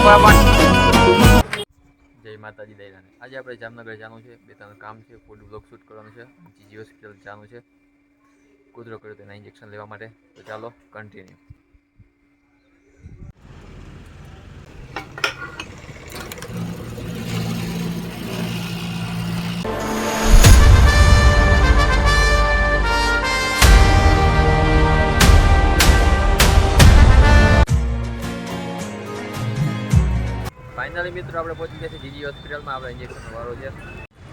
જય માતાજી દૈરાને આજે આપણે જામનગર જવાનું છે. બે ત્રણ કામ છે. ફૂડ બ્લોગ શૂટ કરવાનું છે. જીજી હોસ્પિટલ જવાનું છે. કૂતરો કર્યો તેના ઇન્જેક્શન લેવા માટે. તો ચાલો કન્ટિન્યુ ફાઇનલી મિત્રો આપણે પહોંચી ગયા છે જીજી હોસ્પિટલમાં. આપણે ઇન્જેક્શનનો વારો છે.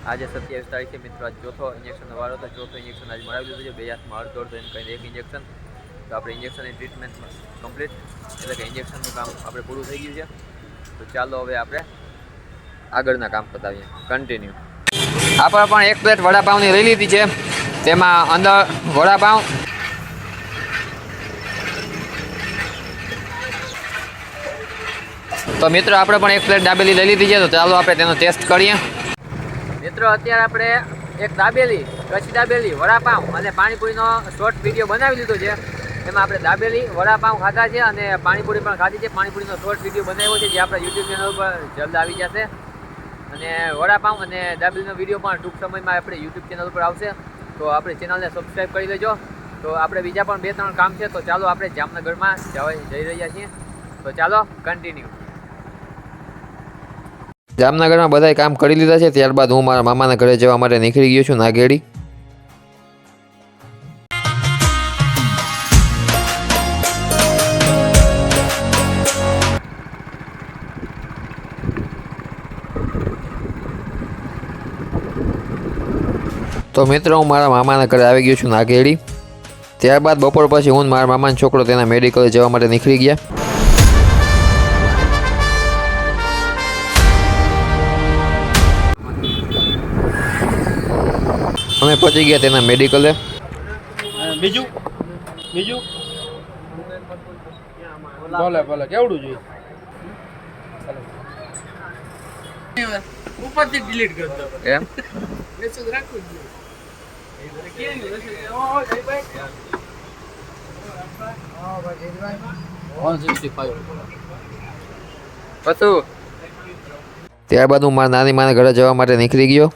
આજે સત્યાવીસ છે મિત્રો, આજ ચોથો ઇન્જેક્શનનો વારો હતો. ચોથો ઇન્જેક્શન આજે મળાવી દીધું છે. બે હાથમાં અડધો અડધો એમ કહીને એક ઇન્જેક્શન તો આપણે ઇન્જેક્શનની ટ્રીટમેન્ટ કમ્પ્લીટ એટલે કે ઇન્જેક્શનનું કામ આપણે પૂરું થઈ ગયું છે. તો ચાલો હવે આપણે આગળના કામ પતાવીએ કન્ટિન્યુ આપણે પણ એક પ્લેટ વડાપાઉંની લઈ લીધી છે. તેમાં અંદર વડાપાઉં તો મિત્રો, આપણે પણ એક પ્લેટ દાબેલી લઈ લીધી છે, તો ચાલો આપણે તેનો ટેસ્ટ કરીએ. મિત્રો, અત્યારે આપણે એક દાબેલી, કચ્છી દાબેલી, વડાપાઉં અને પાણીપુરીનો શોર્ટ વીડિયો બનાવી લીધો છે. એમાં આપણે દાબેલી, વડાપાઉં ખાધા છે અને પાણીપુરી પણ ખાધી છે. પાણીપુરીનો શોર્ટ વીડિયો બનાવ્યો છે, જે આપણા યુટ્યુબ ચેનલ ઉપર જલ્દ આવી જશે. અને વડાપાઉં અને દાબેલીનો વીડિયો પણ ટૂંક સમયમાં આપણે યુટ્યુબ ચેનલ ઉપર આવશે. તો આપણે ચેનલને સબસ્ક્રાઈબ કરી લેજો. તો આપણે બીજા પણ બે ત્રણ કામ છે, તો ચાલો આપણે જામનગરમાં જવા જઈ રહ્યા છીએ. તો ચાલો કન્ટિન્યુ જામનગરમાં બધાય કામ કરી લીધા છે, ત્યારબાદ હું મારા મામાના ઘરે જવા માટે નીકળી ગયો છું, નાગેડી. તો મિત્રો, હું મારા મામાના ઘરે આવી ગયો છું, નાગેડી. ત્યારબાદ બપોર પછી હું મારા મામાનો છોકરો તેના મેડિકલે જવા માટે નીકળી ગયા. અમે પહોંચી ગયા તેના મેડિકલે. બીજું? બીજું? ભલે ભલે કેવડું જોઈએ? ઉપરથી ડિલીટ કરી દો. એમ? મેસેજ રાખવું ત્યારબાદ હું મારા નાની માના ઘરે જવા માટે નીકળી ગયો.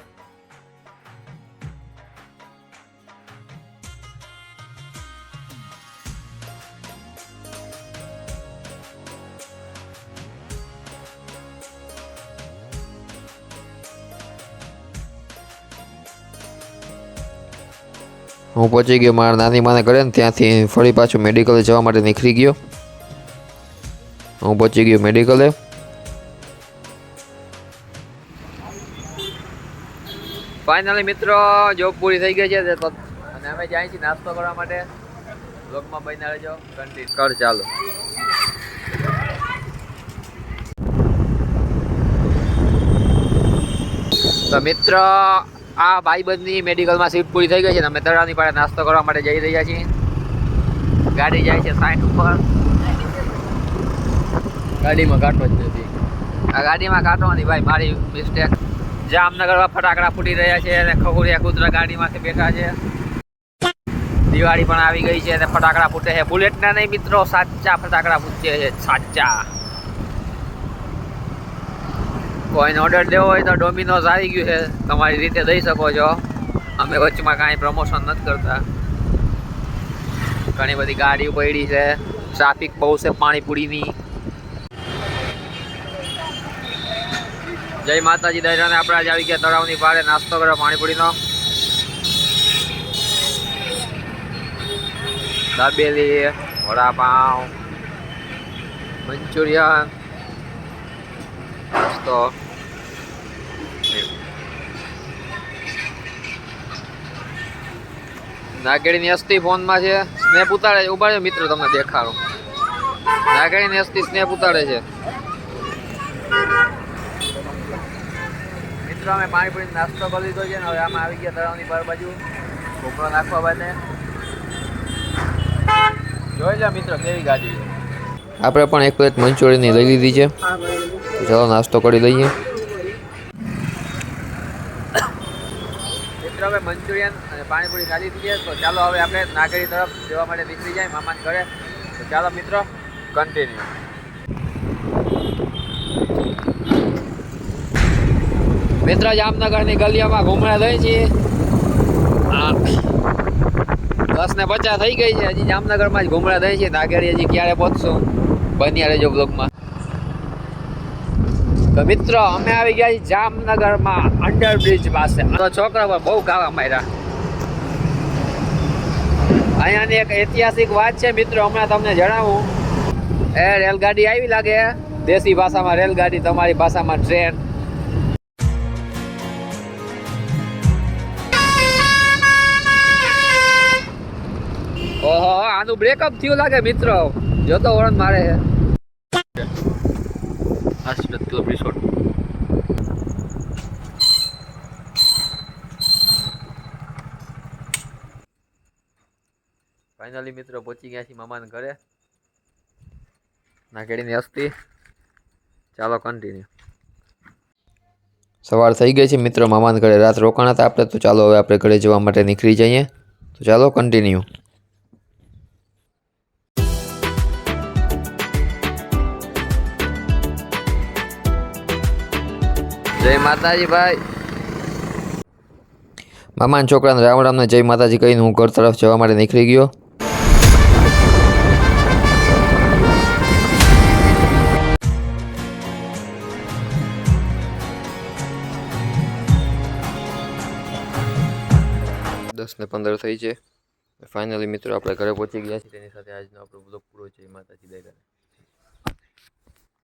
હું પહોંચી ગયો. મારા નાની માને ઘરે ને ત્યાંથી ફરી પાછું મેડિકલે જવા માટે નીકળી ગયો. હું પહોંચી ગયો મેડિકલે ફાઇનલી મિત્રો જોબ પૂરી થઈ ગઈ છે. અને અમે જાય છીએ નાસ્તો કરવા માટે. બ્લોગમાં બની રહેજો. કન્ટિન્યુ કર ચાલો. તો મિત્ર આ ભાઈબંધની મેડિકલમાં સીટ પૂરી થઈ ગઈ છે અમે તળાવની પાસે નાસ્તો કરવા માટે જઈ રહ્યા છીએ. ગાડી જાય છે સાઈડ ઉપર. ગાડીમાં કાંટો જ નથી. આ ગાડીમાં કાઢવાની ભાઈ મારી મિસ્ટેક જામનગરમાં ફટાકડા ફૂટી રહ્યા છે અને ખગુરિયા કૂતરા ગાડીમાંથી બેઠા છે. દિવાળી પણ આવી ગઈ છે અને ફટાકડા ફૂટે છે. બુલેટના નહીં મિત્રો સાચા ફટાકડા ફૂટે છે સાચા. કોઈને ઓર્ડર દેવો હોય તો ડોમિનોઝ આવી ગયું છે. તમારી રીતે દઈ શકો છો. અમે વચમાં કાંઈ પ્રમોશન નથી કરતા. ઘણી બધી ગાડીઓ પડી છે. ટ્રાફિક બહુ છે પાણીપુરીની. જય માતાજી દરિયાને આપણે આજે આવી ગયા તળાવની પાડે નાસ્તો કર્યો પાણીપુરીનો. દાબેલી વડાપાઉં મંચુરિયન નાસ્તો નાગેડીની અસ્થિ ફોનમાં છે. સ્નેપ ઊભા રહ્યો મિત્રો તમને દેખાડું. નાગેડીની અસ્થિ સ્નેપ ઉતારે છે. મિત્રો અમે પાણીપુરી નાસ્તો કરી લીધો છે ને હવે આમાં આવી ગયા તળાવની પર બાજુ ઘૂમરો નાખવા બાદ જોઈ લે મિત્રો કેવી ગાડી છે. આપણે પણ એક પ્લેટ મંચુરિયનની લઈ લીધી છે. ચલો નાસ્તો કરી લઈએ. મિત્ર હવે મંચુરિયન અને પાણીપુરી ખાધી ચાલો હવે આપણે નાગરી તરફ જવા માટે નીકળી જાય મામાન ઘરે. ચાલો મિત્રો કન્ટિન્યુ મિત્ર જામનગરની ગલીઓમાં ઘૂમણા થઈ છીએ દસ ને પચાસ થઈ ગઈ છે. હજી જામનગરમાં જ ઘૂમણા થઈ છીએ નાગેડી હજી ક્યારે પહોંચશું? જો રહેજો બ્લોગમાં તો મિત્રો, અમે આવી ગયા જામનગરમાં અંડરબ્રિજ પાસે. તો છોકરા પર બહુ ગાવા માર્યા. અહીંયાની એક ઐતિહાસિક વાત છે, મિત્રો, હમણાં તમને જણાવું. એ રેલગાડી આવી લાગે. દેશી ભાષામાં રેલગાડી, તમારી ભાષામાં ટ્રેન. ઓહો, આનું બ્રેકઅપ થયું લાગે, મિત્રો. જોતો વળન મારે છે. આશીર્વાદ ક્લબ રિસોર્ટ ફાઇનલી મિત્રો પહોંચી ગયા છીએ મામાના ઘરે. નાખેડીની અસ્તી ચાલો કન્ટિન્યુ સવાર થઈ ગઈ છે મિત્રો, મામાના ઘરે રાત રોકાણ હતા આપણે, તો ચાલો હવે આપણે ઘરે જવા માટે નીકળી જઈએ. તો ચાલો કન્ટિન્યુ જય માતાજી ભાઈ. મામાના છોકરાને રામ રામને જય માતાજી કહીને હું ઘર તરફ જવા માટે નીકળી ગયો. દસ ને પંદર થઈ છે. ફાઇનલી મિત્રો, આપણે ઘરે પહોંચી ગયા છીએ. તેની સાથે આજનો આપણો બધો પૂરો છે. માતાજી કરે